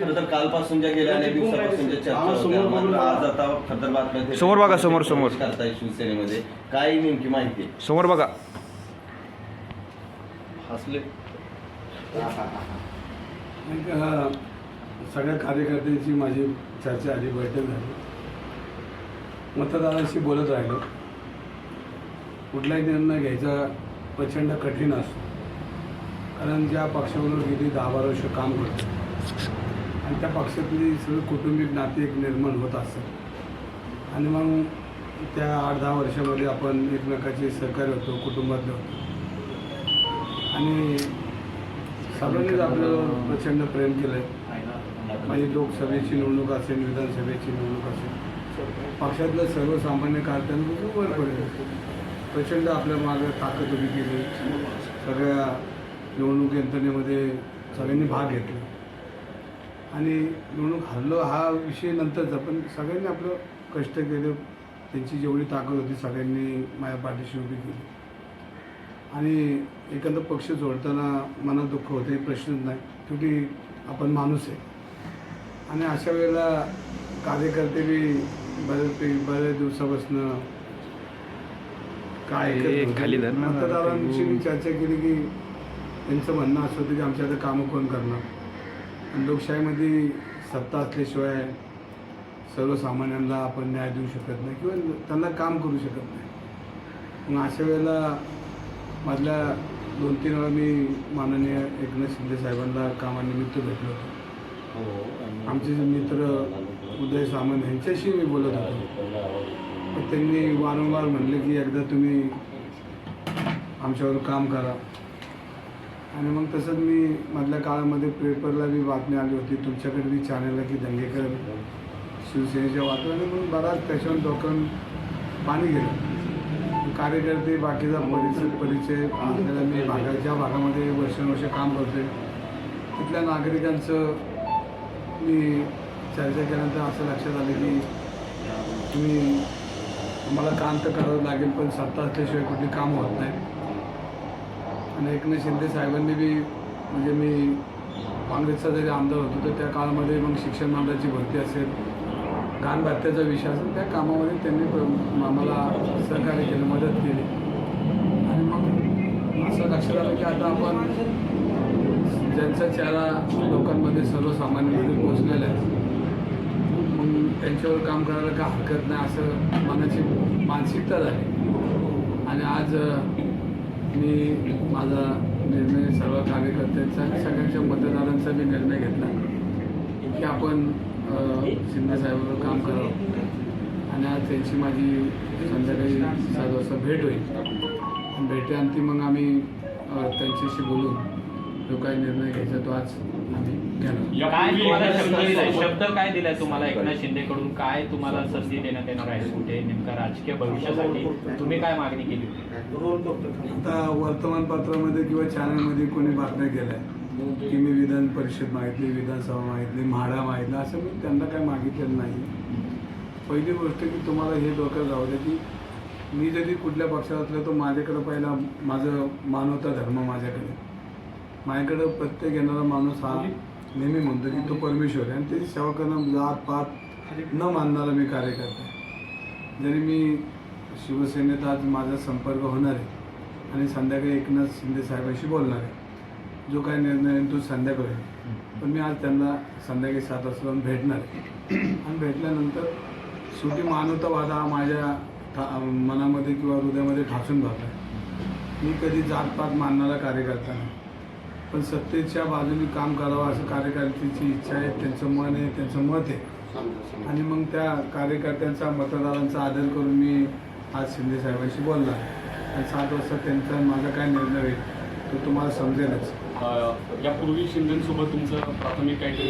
तर कालपासून ज्या गेल्या अनेक दिवसापासून ज्या चर्चा होत्या मात्र आज आता खतर बातम्या समोर बघा, समोर, समोर. करताय शिवसेनेमध्ये. काय नेमकी माहिती आहे? समोर बघा. हसले. सगळ्या कार्यकर्त्यांची माझी चर्चा आली बैठक झाली. मतदारांशी बोलत राहिलो. कुठलाही निर्णय घ्यायचा प्रचंड कठीण असतो. कारण ज्या पक्षाबरोबर गेली दहा बारा वर्ष काम करतो आणि त्या पक्षातली सगळे कौटुंबिक नाते एक निर्माण होत असतात. आणि मग त्या आठ दहा वर्षामध्ये आपण एकमेकाचे सहकार्य होतो कुटुंबातले होतो. आणि सगळ्यांनीच आपलं प्रचंड प्रेम केलं आहे म्हणजे माझी लोकसभेची निवडणूक असेल विधानसभेची निवडणूक असेल. पक्षातलं सर्वसामान्य कार्यक्रम वर पडले. प्रचंड आपल्या मागे ताकद उभी केली. सगळ्या निवडणूक यंत्रणेमध्ये सगळ्यांनी भाग घेतला. आणि निवडणूक हरलो हा विषय नंतरचा. पण सगळ्यांनी आपलं कष्ट केले. त्यांची जेवढी ताकद होती सगळ्यांनी माझ्या पाठीशी उभी केली. आणि एखादा पक्ष जोडताना मनात दुःख होतं प्रश्नच नाही. शेवटी आपण माणूस आहे. आणि अशा वेळेला कार्यकर्ते बी बऱ्याच बऱ्याच दिवसापासून काय. मतदारांशी मी चर्चा केली की त्यांचं म्हणणं असं होतं की आमच्याकडे कामं कोण करणार? लोकशाहीमध्ये सत्ता असल्याशिवाय सर्वसामान्यांना आपण न्याय देऊ शकत नाही किंवा त्यांना काम करू शकत नाही. मग अशा वेळेला मधल्या दोन तीन वेळा मी माननीय एकनाथ शिंदे साहेबांना कामानिमित्त भेटलो होतो. आमचे जे मित्र उदय सामंत यांच्याशी मी बोलत होतो. त्यांनी वारंवार म्हणले की एकदा तुम्ही आमच्यावर काम करा. आणि मग तसंच मी मधल्या काळामध्ये पेपरला बी बातमी आली होती तुमच्याकडे बी चॅनलला की दंगेकर शिवसेनेच्या वातावरणाने म्हणून बराच त्याच्यावर डोकं पाणी गेलं. कार्यकर्ते बाकीचा परिचय परिचय आपल्याला मी भागाच्या भागामध्ये वर्षानुवर्ष काम करतोय तिथल्या नागरिकांचं मी चर्चा केल्यानंतर असं लक्षात आलं की तुम्ही मला काम तर करावं लागेल पण सत्ता असल्याशिवाय कुठली काम होत नाही आणि एकनाथ शिंदे साहेबांनी बी म्हणजे मी काँग्रेसचा जरी आमदार होतो तर त्या काळामध्ये मग शिक्षण मंडळाची भरती असेल घाण विषय असेल त्या कामामध्ये त्यांनी आम्हाला सहकार्य केलं मदत केली. आणि मग असं लक्षात आलं की आता आपण ज्यांचा चेहरा लोकांमध्ये सर्वसामान्यमध्ये पोचलेला आहे मग त्यांच्यावर काम करायला का हरकत नाही असं मनाची मानसिकता झाली. आणि आज मी माझा निर्णय सर्व कार्यकर्त्यांचा आणि सगळ्यांच्या मतदारांचा मी निर्णय घेतला. की आपण अ, शिंदे साहेबांवर काम करावं. आणि आज त्यांची माझी संध्याकाळी सात वाजता भेट होईल. भेटे आणखी मग आम्ही त्यांच्याशी बोलून जो काही निर्णय घ्यायचा तो आज काय तुम्हाला शब्द दिलाय? शब्द काय दिलाय तुम्हाला एकनाथ शिंदेकडून काय तुम्हाला संधी देण्यात येणार आहे? कुठे? नेमका राजकीय भविष्यासाठी? तुम्ही काय मागणी केली आता वर्तमानपत्रामध्ये किंवा चॅनलमध्ये कोणी बातम्या केल्या की मी विधान परिषद मागितली विधानसभा मागितली म्हाडा मागितला असं मी त्यांना काय मागितलेलं नाही. पहिली गोष्ट की तुम्हाला हे डोक्यात राहू द्या की मी जरी कुठल्या पक्षात असलो तर माझ्याकडं पहिला माझं मानवता धर्म माझ्याकडे. माझ्याकडं प्रत्येक येणारा माणूस हा नेहमी म्हणतो की तो परमेश्वर आहे आणि त्याची सेवा करणं म्हणजे जात पात न मानणारा मी कार्यकर्ता आहे. जरी मी शिवसेनेत आज माझा संपर्क होणार आहे आणि संध्याकाळी एकनाथ शिंदे साहेबांशी बोलणार आहे. जो काही निर्णय आहे तो संध्याकाळी पण मी आज त्यांना संध्याकाळी सात वाजता जाऊन भेटणार आहे. आणि भेटल्यानंतर शेवटी मानवतावाद हा माझ्या ठा- मनामध्ये किंवा हृदयामध्ये ठासून भरला आहे मी कधी जातपात मानणारा कार्यकर्ता नाही. पण सत्तेच्या बाजूने काम करावं असं कार्यकर्त्याची इच्छा आहे त्यांचं मन आहे त्यांचं मत आहे. आणि मग त्या कार्यकर्त्यांचा मतदारांचा आदर करून मी आज शिंदे साहेबांशी बोलला आणि सात वाजता त्यांचा माझा काय निर्णय होईल तो तुम्हाला समजेलच. यापूर्वी शिंदेसोबत तुमचं प्राथमिक काहीतरी